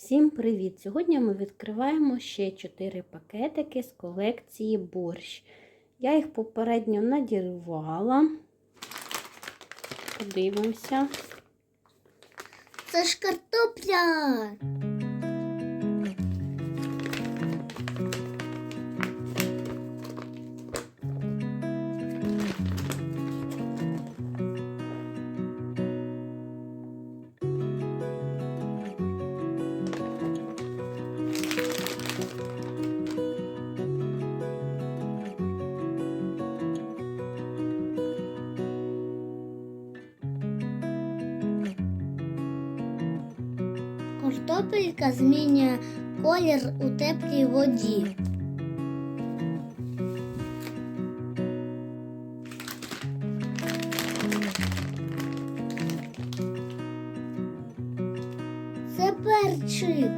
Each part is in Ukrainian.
Всім привіт! Сьогодні ми відкриваємо ще 4 пакетики з колекції борщ. Я їх попередньо надірвала. Подивимося. Це ж картопля. Картопелька змінює колір у теплій воді. Це перчик.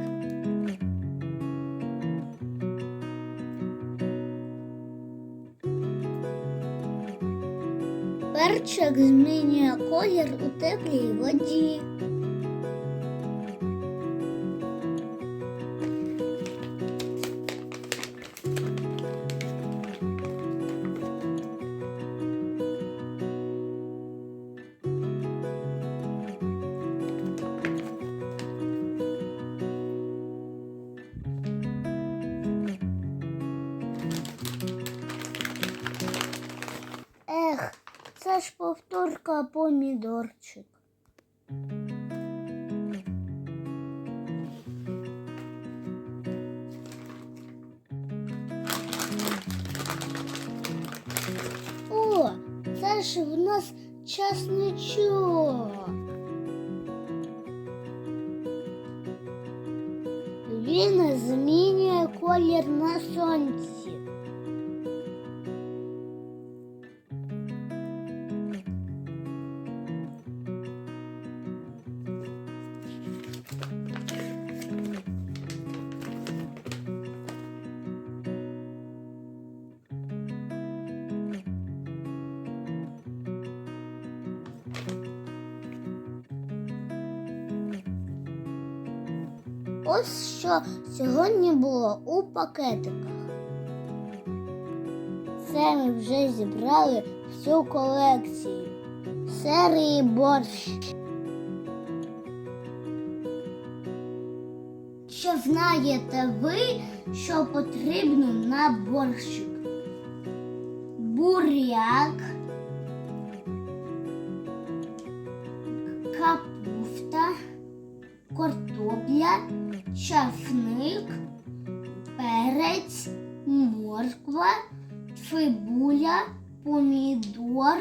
Перчик змінює колір у теплій воді. це ж повторка помідорчик. О, це ж в нас часничок. Він змінює колір на сонці. Ось що сьогодні було у пакетиках. Це ми вже зібрали всю колекцію серії борщ. Що знаєте ви, що потрібно на борщик? Буряк, капуста, картопля, часник, перець, морква, цибуля, помідор,